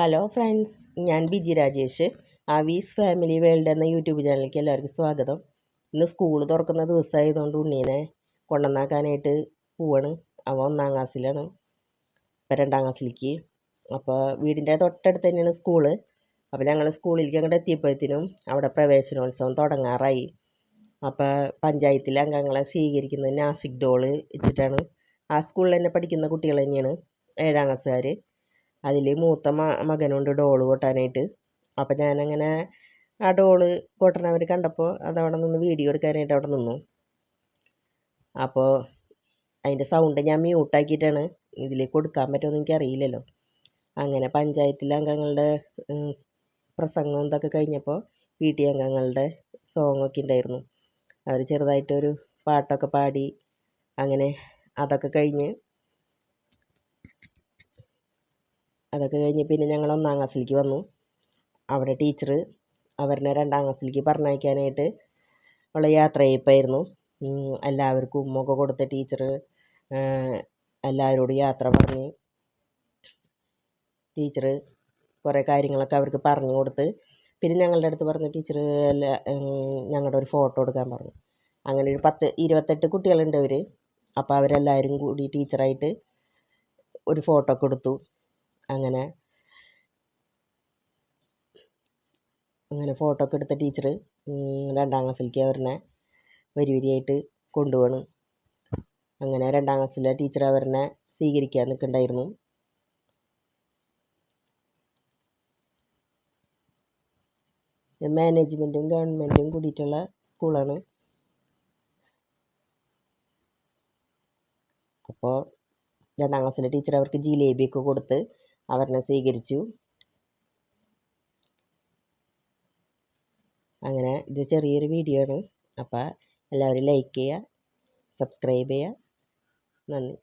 Hello friends ഞാൻ Biji Rajesh. Avees family world എന്ന YouTube ചാനലിലേക്ക് എല്ലാവർക്കും സ്വാഗതം. ഇന്ന് സ്കൂൾ തുറക്കുന്ന ദിവസമായതുകൊണ്ട് ഉണ്ണീനെ കൊണ്ടുവന്നാക്കാനായിട്ട് പോവാണ്. അവ ഒന്നാം ക്ലാസ്സിലാണ്. ഇപ്പം രണ്ടാം ക്ലാസ്സിലേക്ക്. അപ്പോൾ വീടിന്റെ തൊട്ടടുത്ത് തന്നെയാണ് സ്കൂൾ അപ്പോൾ ഞങ്ങൾ സ്കൂളിലേക്ക് അങ്ങോട്ട് എത്തിയപ്പോഴത്തേനും അവിടെ പ്രവേശനോത്സവം തുടങ്ങാറായി. അപ്പോൾ പഞ്ചായത്തിലെ അംഗങ്ങളെ സ്വീകരിക്കുന്നത് നാസിക് ഡോൾ വെച്ചിട്ടാണ്. ആ സ്കൂളിൽ തന്നെ പഠിക്കുന്ന കുട്ടികൾ തന്നെയാണ് ഏഴാം ക്ലാസ്സുകാർ. അതിൽ മൂത്ത മകനുണ്ട് ഡോൾ കൊട്ടാനായിട്ട്. അപ്പം ഞാനങ്ങനെ ആ ഡോൾ കൊട്ടണവർ കണ്ടപ്പോൾ അതവിടെ നിന്ന് വീഡിയോ എടുക്കാനായിട്ട് അവിടെ നിന്നു. അപ്പോൾ അതിന്റെ സൗണ്ട് ഞാൻ മ്യൂട്ടാക്കിയിട്ടാണ് ഇതിലേക്ക് കൊടുക്കാൻ പറ്റുമെന്ന് എനിക്കറിയില്ലല്ലോ. അങ്ങനെ പഞ്ചായത്തിലെ അംഗങ്ങളുടെ പ്രസംഗം ഇതൊക്കെ കഴിഞ്ഞപ്പോൾ പി ടി അംഗങ്ങളുടെ സോങ്ങൊക്കെ ഉണ്ടായിരുന്നു. അവർ ചെറുതായിട്ടൊരു പാട്ടൊക്കെ പാടി അങ്ങനെ അതൊക്കെ കഴിഞ്ഞ് അതൊക്കെ കഴിഞ്ഞ് പിന്നെ ഞങ്ങൾ ഒന്നാം ക്ലാസ്സിലേക്ക് വന്നു. അവിടെ ടീച്ചർ അവരെ രണ്ടാം ക്ലാസ്സിലേക്ക് പറഞ്ഞയക്കാനായിട്ട് ഉള്ള ചെയ്യപ്പായിരുന്നു എല്ലാവർക്കും ഉമ്മൊക്കെ കൊടുത്ത ടീച്ചർ എല്ലാവരോടും യാത്ര പറഞ്ഞ് ടീച്ചർ കുറേ കാര്യങ്ങളൊക്കെ അവർക്ക് പറഞ്ഞു കൊടുത്ത് പിന്നെ ഞങ്ങളുടെ അടുത്ത് പറഞ്ഞ ടീച്ചർ ഞങ്ങളുടെ ഒരു ഫോട്ടോ എടുക്കാൻ പറഞ്ഞു. അങ്ങനെ ഒരു പത്ത് ഇരുപത്തെട്ട് കുട്ടികളുണ്ട് അവർ അപ്പോൾ അവരെല്ലാവരും കൂടി ടീച്ചറായിട്ട് ഒരു ഫോട്ടോ ഒക്കെ എടുത്തു. അങ്ങനെ. അങ്ങനെ ഫോട്ടോ ഒക്കെ എടുത്ത ടീച്ചർ രണ്ടാം ക്ലാസ്സിലേക്ക് അവരെ വരി വരിയായിട്ട് കൊണ്ടുപോകണം അങ്ങനെ രണ്ടാം ക്ലാസ്സിലെ ടീച്ചർ അവരെ സ്വീകരിക്കാൻ നിൽക്കുന്നുണ്ടായിരുന്നു മാനേജ്മെന്റും ഗവൺമെന്റും കൂടിയിട്ടുള്ള സ്കൂളാണ് അപ്പോൾ രണ്ടാം ക്ലാസ്സിലെ ടീച്ചർ അവർക്ക് ജിലേബിയൊക്കെ കൊടുത്ത് അവരെ സ്വീകരിച്ചു. അങ്ങനെ ഇത് ചെറിയൊരു വീഡിയോ ആണ്. അപ്പോൾ എല്ലാവരും ലൈക്ക് ചെയ്യുക സബ്സ്ക്രൈബ് ചെയ്യുക. നന്ദി.